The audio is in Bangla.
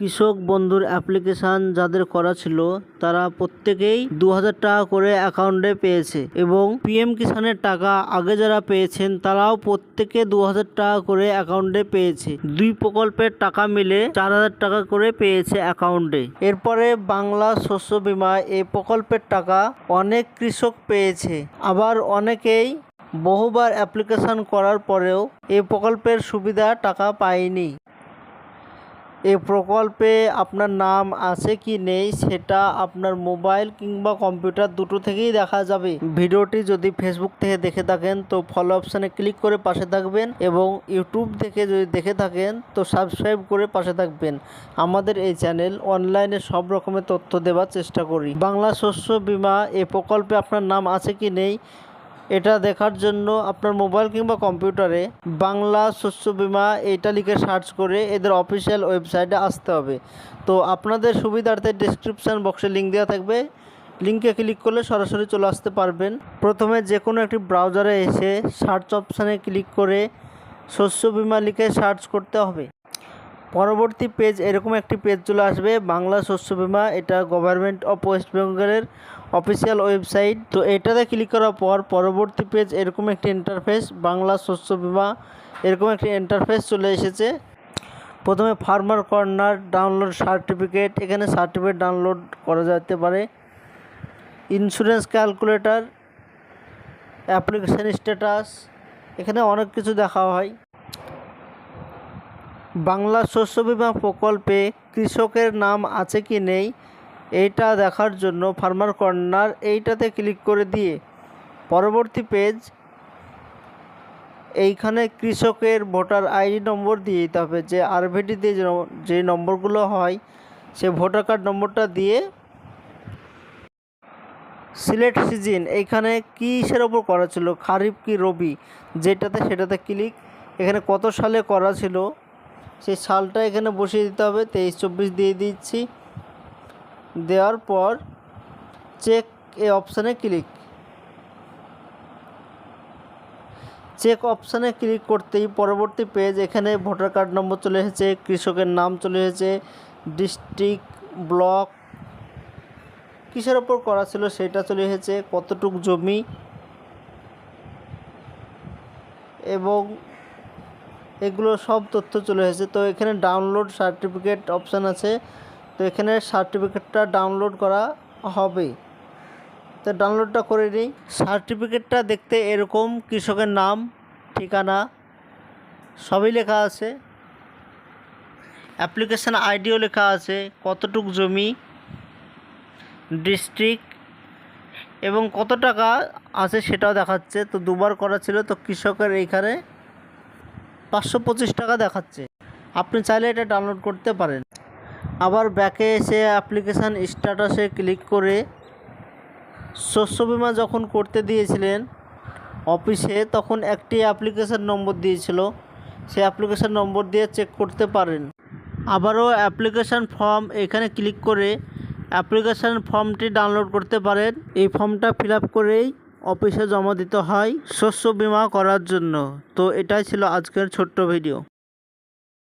কৃষক বন্ধুর অ্যাপ্লিকেশান যাদের করা ছিল, তারা প্রত্যেকেই দু হাজার টাকা করে অ্যাকাউন্টে পেয়েছে এবং পিএম কিষানের টাকা আগে যারা পেয়েছেন, তারাও প্রত্যেকে দু হাজার টাকা করে অ্যাকাউন্টে পেয়েছে। দুই প্রকল্পের টাকা মিলে চার হাজার টাকা করে পেয়েছে অ্যাকাউন্টে। এরপরে বাংলা শস্য বীমা এই প্রকল্পের টাকা অনেক কৃষক পেয়েছে। আবার অনেকেই বহুবার অ্যাপ্লিকেশন করার পরেও এই প্রকল্পের সুবিধা টাকা পায়নি। এই প্রকল্পে আপনার নাম আছে কি নেই সেটা আপনার মোবাইল কিংবা কম্পিউটার দুটো থেকেই দেখা যাবে। ভিডিওটি যদি ফেসবুক থেকে দেখে থাকেন তো ফলো অপশানে ক্লিক করে পাশে থাকবেন এবং ইউটিউব থেকে যদি দেখে থাকেন তো সাবস্ক্রাইব করে পাশে থাকবেন। আমাদের এই চ্যানেল অনলাইনে সব রকমের তথ্য দেওয়ার চেষ্টা করি। বাংলা শস্য বীমা এ প্রকল্পে আপনার নাম আছে কি নেই এটা দেখার জন্য আপনার মোবাইল কিংবা কম্পিউটারে বাংলা শস্য বিমা এইটা লিখে সার্চ করে এদের অফিসিয়াল ওয়েবসাইটে আসতে হবে। তো আপনাদের সুবিধার্থে ডিসক্রিপশান বক্সে লিঙ্ক দেওয়া থাকবে। লিঙ্কে ক্লিক করলে সরাসরি চলে আসতে পারবেন। প্রথমে যে কোনো একটি ব্রাউজারে এসে সার্চ অপশানে ক্লিক করে শস্য বিমা লিখে সার্চ করতে হবে। পরবর্তী পেজ এরকম একটি পেজ চলে আসবে, বাংলা শস্য বীমা। এটা গভর্নমেন্ট অফ ওয়েস্ট বেঙ্গলের অফিসিয়াল ওয়েবসাইট তো এটাতে ক্লিক করার পর পরবর্তী পেজ এরকম একটি ইন্টারফেস বাংলা শস্য বীমা, এরকম একটি ইন্টারফেস চলে এসেছে। প্রথমে ফার্মার কর্নার ডাউনলোড সার্টিফিকেট এখানে সার্টিফিকেট ডাউনলোড করা যেতে পারে। ইন্স্যুরেন্স ক্যালকুলেটর অ্যাপ্লিকেশান স্ট্যাটাস এখানে অনেক কিছু দেখা হয়। বাংলা শস্য বীমা প্রকল্পে কৃষকের নাম আছে কি নেই এইটা দেখার জন্য ফার্মার কর্নার এইটাতে ক্লিক করে দিয়ে পরবর্তী পেজ, এইখানে কৃষকের ভোটার আইডি নম্বর দিয়ে দিতে হবে। যে আরভিডিতে যে নম- যে নম্বরগুলো হয়, সে ভোটার কার্ড নম্বরটা দিয়ে সিলেক্ট সিজন। এইখানে কিসের ওপর করা ছিল? খারিফ কি রবি? যেটাতে সেটাতে ক্লিক। এখানে কত সালে করা ছিল? সেই সালটা এখানে বসিয়ে দিতে হবে, তেইশ চব্বিশ দিয়ে দিচ্ছি। দেওয়ার পর চেক এ অপশানে ক্লিক চেক অপশানে ক্লিক করতেই পরবর্তী পেজ এখানে ভোটার কার্ড নম্বর চলে এসেছে, কৃষকের নাম চলে এসেছে ডিস্ট্রিক্ট ব্লক কিসের ওপর করা ছিল সেটা চলে এসেছে, কতটুক জমি এবং এগুলো সব তথ্য চলে এসেছে। তো এখানে ডাউনলোড সার্টিফিকেট অপশান আছে। তো এখানে সার্টিফিকেটটা ডাউনলোড করা হবে। তো ডাউনলোডটা করে নিই। সার্টিফিকেটটা দেখতে এরকম কৃষকের নাম, ঠিকানা, সবই লেখা আছে। অ্যাপ্লিকেশান আইডিও লেখা আছে, কতটুক জমি ডিস্ট্রিক্ট এবং কত টাকা আছে সেটাও দেখাচ্ছে। তো দুবার করা ছিল, তো কৃষকের এইখানে পাঁচশো পঁচিশ টাকা দেখাচ্ছে। আপনি চাইলে এটা ডাউনলোড করতে পারেন। আবার ব্যাকে এসে অ্যাপ্লিকেশান স্ট্যাটাসে ক্লিক করে শস্য বিমা যখন করতে দিয়েছিলেন অফিসে তখন একটি অ্যাপ্লিকেশান নম্বর দিয়েছিল। সেই অ্যাপ্লিকেশান নম্বর দিয়ে চেক করতে পারেন। আবারও অ্যাপ্লিকেশান ফর্ম এখানে ক্লিক করে অ্যাপ্লিকেশান ফর্মটি ডাউনলোড করতে পারেন। এই ফর্মটা ফিল করেই অফিসে জমা দিতে হয় শস্য বিমা করার জন্য। তো এটাই ছিল আজকের ছোট্ট ভিডিও।